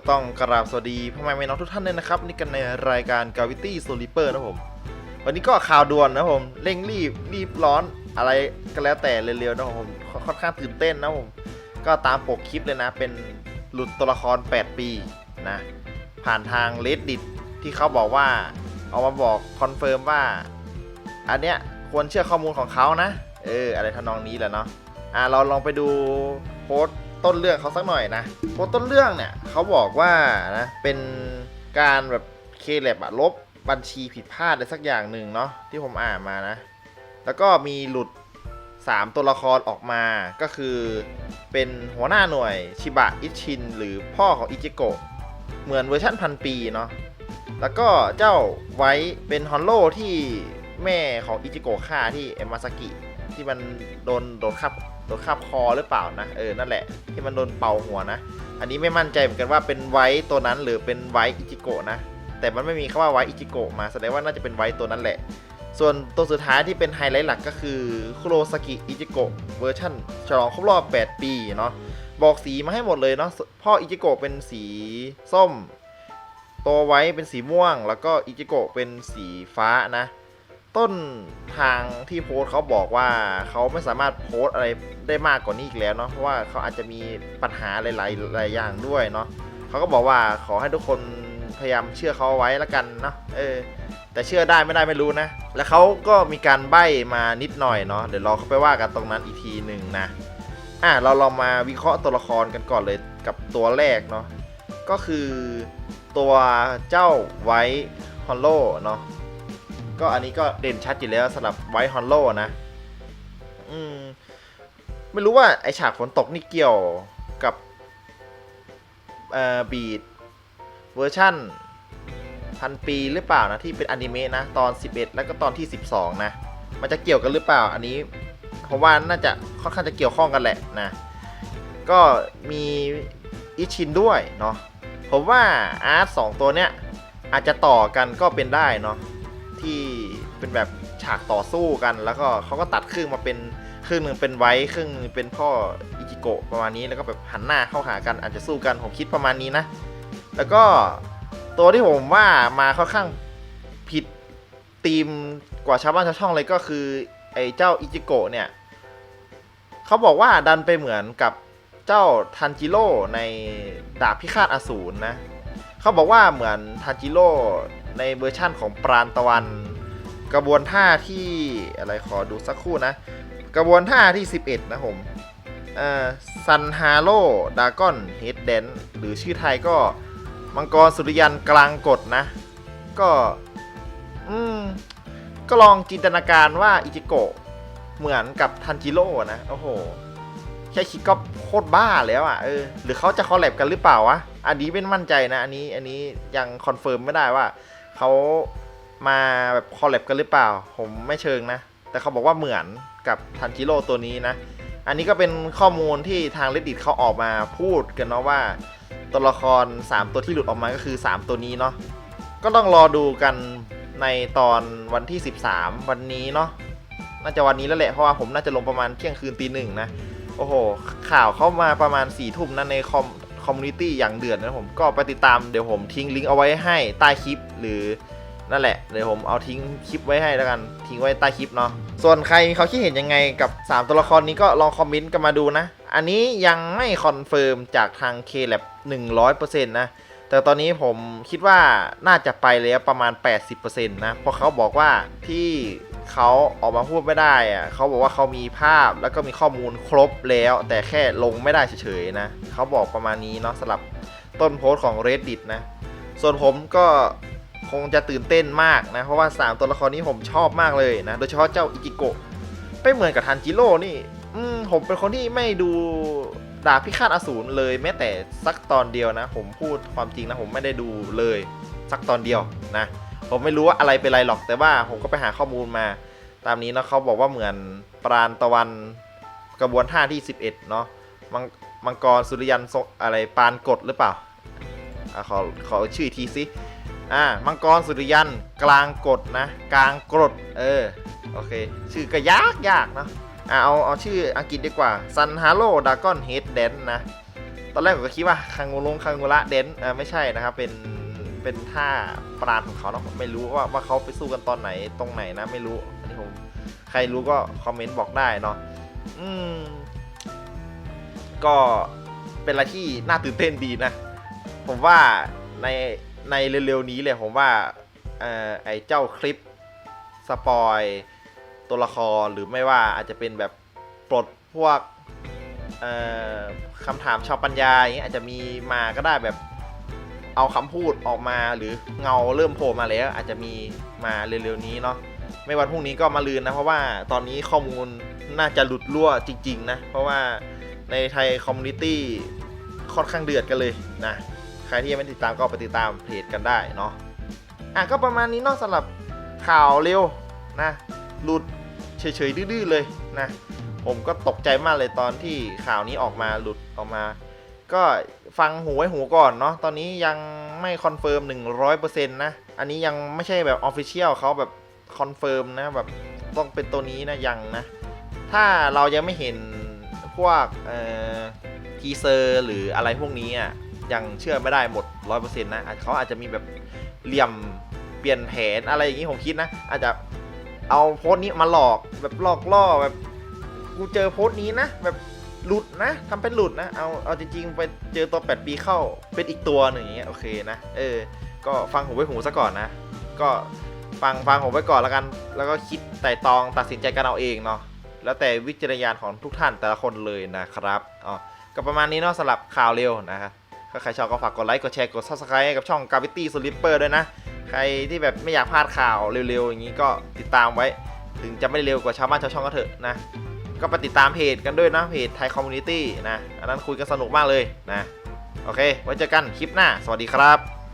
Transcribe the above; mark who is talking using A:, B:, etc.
A: ก็ต้องกราบสวัสดีพ่อแม่พี่น้องทุกท่านเลยนะครับนี่กันในรายการ Gravity Sleeper นะผม วันนี้ก็ข่าวด่วนนะผมเร่งรีบรีบร้อนอะไรก็แล้วแต่เร็วๆนะผมค่อนค่อนข้างตื่นเต้นนะผม ก็ตามปกคลิปเลยนะ เป็นหลุดตัวละคร 8 ปีนะ ผ่านทาง Reddit ที่เขาบอกว่าเอามาบอกคอนเฟิร์มว่า อันเนี้ยควรเชื่อข้อมูลของเขานะ เอออะไรทำนองนี้แหละเนาะอะเราลองไปดูโพสต์ ต้นเรื่องเขาสักหน่อยนะโพสต์ต้นเรื่องเนี่ยเขาบอกว่านะเป็นการแบบเคเลบอะลบบัญชีผิดพลาดอะไรสักอย่างหนึ่งเนาะที่ผมอ่านมานะ แล้วก็มีหลุด 3 ตัวละครออกมาก็คือเป็นหัวหน้าหน่วยชิบะอิชิน หรือพ่อของอิจิโกะเหมือนเวอร์ชั่นพันปีเนาะแล้วก็เจ้าไว้เป็นฮอนโลที่แม่ของอิจิโกะฆ่าที่เอมาซากิ ที่มันโดนโดนคาบโดนคาบคอหรือเปล่านะเออนั่นแหละที่มันโดนเป่าหัวนะ อันนี้ไม่มั่นใจเหมือนกันว่าเป็นไว้ตัวนั้นหรือเป็นไว้อิจิโกะนะ แต่มันไม่มีคำว่าไว้อิจิโกะมาแสดงว่าน่าจะเป็นไว้ตัวนั้นแหละ ส่วนตัวสุดท้ายที่เป็นไฮไลท์หลักก็คือคุโรซากิอิจิโกะเวอร์ชันฉลองครบรอบ 8 ปีเนาะบอกสีมาให้หมดเลยเนาะพ่ออิจิโกะเป็นสีส้ม ตัวไว้เป็นสีม่วง แล้วก็อิจิโกะเป็นสีฟ้านะ ต้นทางที่โพสเขาบอกว่าเขาไม่สามารถโพสอะไรได้มากกว่านี้อีกแล้วเนาะเพราะว่าเขาอาจจะมีปัญหาหลายๆหลายอย่างด้วยเนาะเขาก็บอกว่าขอให้ทุกคนพยายามเชื่อเขาไว้แล้วกันเนาะเออแต่เชื่อได้ไม่ได้ไม่รู้นะ แล้วเขาก็มีการใบ้มานิดหน่อยเนาะเดี๋ยวเราเข้าไปว่ากันตรงนั้นอีกทีหนึ่งนะอะเราลองมาวิเคราะห์ตัวละครกันก่อนเลยกับตัวแรกเนาะก็คือตัวเจ้าไวท์ฮอลโลเนาะ ก็อันนี้ก็เด่นชัดอยู่แล้วสำหรับไวท์ฮอนโลนะ อืม ไม่รู้ว่าไอฉากฝนตกนี่เกี่ยวกับเอ่อบีดเวอร์ชั่นพันปีหรือเปล่านะ ที่เป็นอนิเมะนะ ตอน 11 แล้วก็ตอนที่ 12 นะ มันจะเกี่ยวกันหรือเปล่า อันนี้ผมว่าน่าจะค่อนข้างจะเกี่ยวข้องกันแหละนะ ก็มีอิชินด้วยเนาะผมว่าอาร์ตสองตัวเนี้ยอาจจะต่อกันก็เป็นได้เนาะที่ เป็นแบบฉากต่อสู้กัน แล้วก็เขาก็ตัดครึ่งมาเป็นครึ่งหนึ่งเป็นไว้ครึ่งหนึ่งเป็นพ่ออิจิโกะประมาณนี้แล้วก็แบบหันหน้าเข้าหากันอาจจะสู้กันผมคิดประมาณนี้นะ แล้วก็ตัวที่ผมว่ามาค่อนข้างผิดธีมกว่าชาวบ้านชาวช่องเลยก็คือไอ้เจ้าอิจิโกะเนี่ยเขาบอกว่าดันไปเหมือนกับเจ้าทันจิโร่ในดาบพิฆาตอสูรนะเขาบอกว่าเหมือนทันจิโร่ในเวอร์ชั่นของปราณตะวัน กระบวนท่าที่อะไรขอดูสักครู่นะ กระบวนท่าที่ 11 นะผมซันฮาโ o ดากอนเฮดเดนหรือชื่อไทยก็มังกรสุริยันกลางกฎนะ ก็อืมก็ลองจินตนาการว่าอิจิโกะเหมือนกับทันจิโร่นะ โอ้โห แค่คิดก็โคตรบ้าแล้วอะเออหรือเขาจะคอลแลบกันหรือเปล่าวะ อันนี้ไม่มั่นใจนะ อันนี้อันนี้ยังคอนเฟิร์มไม่ได้ว่าเขา มาแบบคอลแลบกันหรือเปล่า ผมไม่เชิงนะ แต่เขาบอกว่าเหมือนกับทันจิโร่ตัวนี้นะ อันนี้ก็เป็นข้อมูลที่ทาง reddit เขาออกมาพูดกันเนาะว่าตัวละคร 3 ตัวที่หลุดออกมาก็คือ 3 ตัวนี้เนาะก็ต้องรอดูกันในตอนวันที่ 13 วันนี้เนาะน่าจะวันนี้แล้วแหละ เพราะว่าผมน่าจะลงประมาณเที่ยงคืนตีหนึ่งนะ โอ้โห ข่าวเข้ามาประมาณ4ี่ทุ่มนะในคอมคอมมูนิตี้อย่างเดือดนะผมก็ไปติดตามเดี๋ยวผมทิ้งลิงก์เอาไว้ให้ใต้คลิปหรือ นั่นแหละเดี๋ยวผมเอาทิ้งคลิปไว้ให้แล้วกันทิ้งไว้ใต้คลิปเนาะส่วนใครเขาคิดเห็นยังไงกับ 3 ตัวละครนี้ก็ลองคอมเมนต์กันมาดูนะ อันนี้ยังไม่คอนเฟิร์มจากทาง K-Lab 100%นะแต่ตอนนี้ผมคิดว่าน่าจะไปแล้วประมาณ 80%นะเพราะเขาบอกว่าที่เขาออกมาพูดไม่ได้อะเขาบอกว่าเขามีภาพแล้วก็มีข้อมูลครบแล้ว แต่แค่ลงไม่ได้เฉยๆนะเขาบอกประมาณนี้เนาะสำหรับต้นโพสต์ของ Reddit นะ ส่วนผมก็ คงจะตื่นเต้นมากนะ เพราะว่า 3 ตัวละครนี้ผมชอบมากเลยนะ โดยเฉพาะเจ้าอิจิโกะไม่เหมือนกับทันจิโร่นี่อืผมเป็นคนที่ไม่ดูดาบพิฆาตอสูรเลยแม้แต่สักตอนเดียวนะ ผมพูดความจริงนะ ผมไม่ได้ดูเลยสักตอนเดียวนะ ผมไม่รู้ว่าอะไรเป็นไรหรอกแต่ว่าผมก็ไปหาข้อมูลมา ตามนี้นะเขาบอกว่าเหมือนปราณตะวันกระบวนท่าที่ 11 เนาะมังมังกรสุริยันอะไรปานกฎหรือเปล่าอขอขอชื่ออีกทีสิ อ่ามังกรสุริยันกลางกฎนะ กลางกรดเออโอเค ชื่อก็ยากยากเนาะอะเอาเอาชื่ออังกฤษดีกว่าซันฮาโ o ดากอนเฮดเดนนะตอนแรกผมก็คิดว่าคังโงลงคังโงละเดนเออไม่ใช่นะครับเป็นเป็นท่าปราณของเขาเนาะไม่รู้ว่าว่าเขาไปสู้กันตอนไหนตรงไหนนะไม่รู้อันนี้ผมใครรู้ก็คอมเมนต์บอกได้เนาะอืมก็เป็นอะไรที่น่าตื่นเต้นดีนะ ผมว่าใน ในเร็วๆนี้เลยผมว่าอไอ้เจ้าคลิปสปอยตัวละครหรือไม่ว่าอาจจะเป็นแบบปลดพวกคำถามชาวปัญญาอย่างเงี้ยอาจจะมีมาก็ได้แบบเอาคำพูดออกมาหรือเงาเริ่มโผล่มาแล้ว อาจจะมีมาเร็วๆนี้เนาะไม่วันพรุ่งนี้ก็มาลืนนะเพราะว่าตอนนี้ข้อมูลน่าจะหลุดรั่วจริง ๆ นะ เพราะว่าในไทยคอมมูนิตี้ค่อนข้างเดือดกันเลยนะ ใครที่ยังไม่ติดตามก็ไปติดตามเพจกันได้เนาะอะก็ประมาณนี้เนอกสำหรับข่าวเร็วนะหลุดเฉยๆดื้อๆเลยนะผมก็ตกใจมากเลยตอนที่ข่าวนี้ออกมาหลุดออกมา ก็ฟังหูไว้หูก่อนเนาะตอนนี้ยังไม่คอนเฟิร์ม 100%นะ อันนี้ยังไม่ใช่แบบออฟฟิเชียลเขาแบบคอนเฟิร์มนะแบบต้องเป็นตัวนี้นะยังนะ ถ้าเรายังไม่เห็นพวกเอ่อทีเซอร์หรืออะไรพวกนี้อะ ยังเชื่อไม่ได้หมด100%นะอาจเซ็นต์นะเขาอาจจะมีแบบเหลี่ยมเปลี่ยนแผนอะไรอย่างนี้ผมคิดนะ อาจจะเอาโพสต์นี้มาหลอกแบบหลอกล่อแบบกูเจอโพสต์นี้นะ แบบหลุดนะทำเป็นหลุดนะเอาเอาจริงๆไปเจอตัว 8 ปีเข้าเป็นอีกตัวหนึ่งอย่างเงี้ยโอเคนะ เออ ก็ฟังหูไว้หูซะก่อนนะ ก็ฟังฟังผมไว้ก่อนแล้วกัน แล้วก็คิดไต่ตองตัดสินใจกันเอาเองเนาะแล้วแต่วิจารณญาณของทุกท่านแต่ละคนเลยนะครับอ๋อก็ประมาณนี้เนาะสำหรับข่าวเร็วนะครับ ถ้าใครชอบก็ฝากกดไลค์ กดแชร์ กด subscribe ให้กับช่อง Gravity Slipper ด้วยนะ ใครที่แบบไม่อยากพลาดข่าวเร็วๆ อย่างนี้ก็ติดตามไว้ ถึงจะไม่เร็วกว่าชาวบ้านชาวช่องก็เถอะนะ ก็ไปติดตามเพจกันด้วยนะ เพจไทยคอมมูนิตี้นะ อันนั้นคุยกันสนุกมากเลยนะ โอเค ไว้เจอกันคลิปหน้า สวัสดีครับ